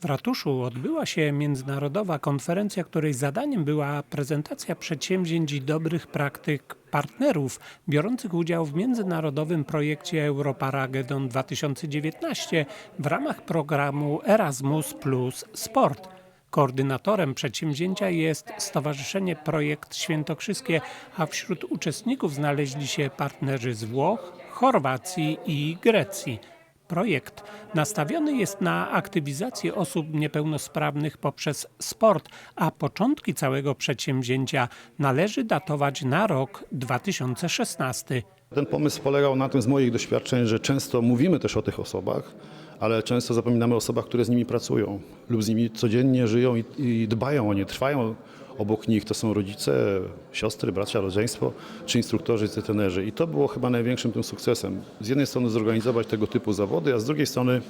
W ratuszu odbyła się międzynarodowa konferencja, której zadaniem była prezentacja przedsięwzięć i dobrych praktyk partnerów biorących udział w międzynarodowym projekcie Europaragedon 2019 w ramach programu Erasmus Plus Sport. Koordynatorem przedsięwzięcia jest Stowarzyszenie Projekt Świętokrzyskie, a wśród uczestników znaleźli się partnerzy z Włoch, Chorwacji i Grecji. Projekt nastawiony jest na aktywizację osób niepełnosprawnych poprzez sport, a początki całego przedsięwzięcia należy datować na rok 2016. Ten pomysł polegał na tym z moich doświadczeń, że często mówimy też o tych osobach, ale często zapominamy o osobach, które z nimi pracują lub z nimi codziennie żyją i, i dbają o nie, trwają obok nich. To są rodzice, siostry, bracia, rodzeństwo czy instruktorzy, czy trenerzy. I to było chyba największym tym sukcesem. Z jednej strony zorganizować tego typu zawody, a z drugiej strony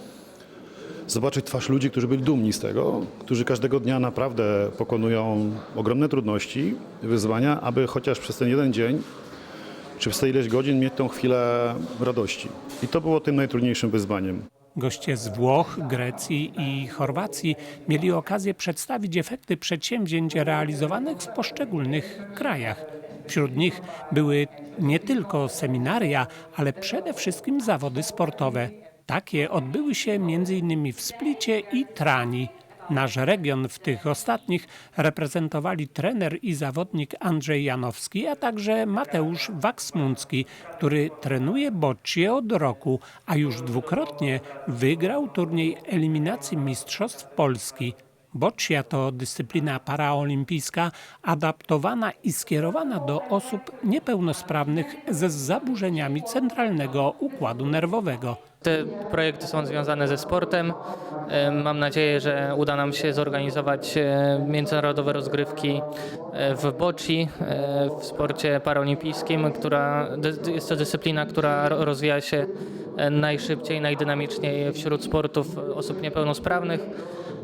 zobaczyć twarz ludzi, którzy byli dumni z tego, którzy każdego dnia naprawdę pokonują ogromne trudności, wyzwania, aby chociaż przez ten jeden dzień czy przez te ileś godzin mieć tą chwilę radości. I to było tym najtrudniejszym wyzwaniem. Goście z Włoch, Grecji i Chorwacji mieli okazję przedstawić efekty przedsięwzięć realizowanych w poszczególnych krajach. Wśród nich były nie tylko seminaria, ale przede wszystkim zawody sportowe. Takie odbyły się m.in. w Splicie i Trani. Nasz region w tych ostatnich reprezentowali trener i zawodnik Andrzej Janowski, a także Mateusz Waksmuncki, który trenuje boccie od roku, a już dwukrotnie wygrał turniej eliminacji Mistrzostw Polski. Boccia to dyscyplina paraolimpijska adaptowana i skierowana do osób niepełnosprawnych ze zaburzeniami centralnego układu nerwowego. Te projekty są związane ze sportem. Mam nadzieję, że uda nam się zorganizować e, międzynarodowe rozgrywki e, w bocci, e, w sporcie paraolimpijskim, która jest to dyscyplina, która ro- rozwija się najszybciej, najdynamiczniej wśród sportów osób niepełnosprawnych.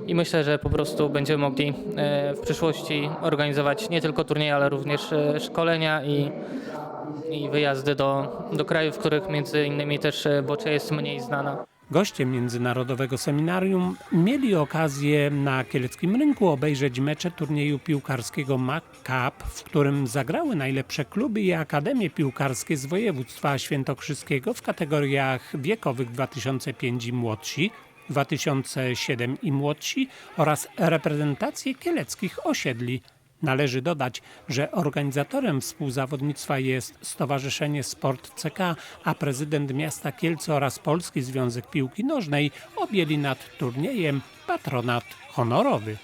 I myślę, że po prostu będziemy mogli e, w przyszłości organizować nie tylko turnieje, ale również e, szkolenia i i wyjazdy do, do krajów, w których między innymi też e, boccia jest mniej znana. Goście międzynarodowego seminarium mieli okazję na kieleckim rynku obejrzeć mecze turnieju piłkarskiego MAC Cup, w którym zagrały najlepsze kluby i akademie piłkarskie z województwa świętokrzyskiego w kategoriach wiekowych 2005 i młodsi, 2007 i młodsi oraz reprezentacje kieleckich osiedli. Należy dodać, że organizatorem współzawodnictwa jest Stowarzyszenie Sport CK, a prezydent miasta Kielce oraz Polski Związek Piłki Nożnej objęli nad turniejem patronat honorowy.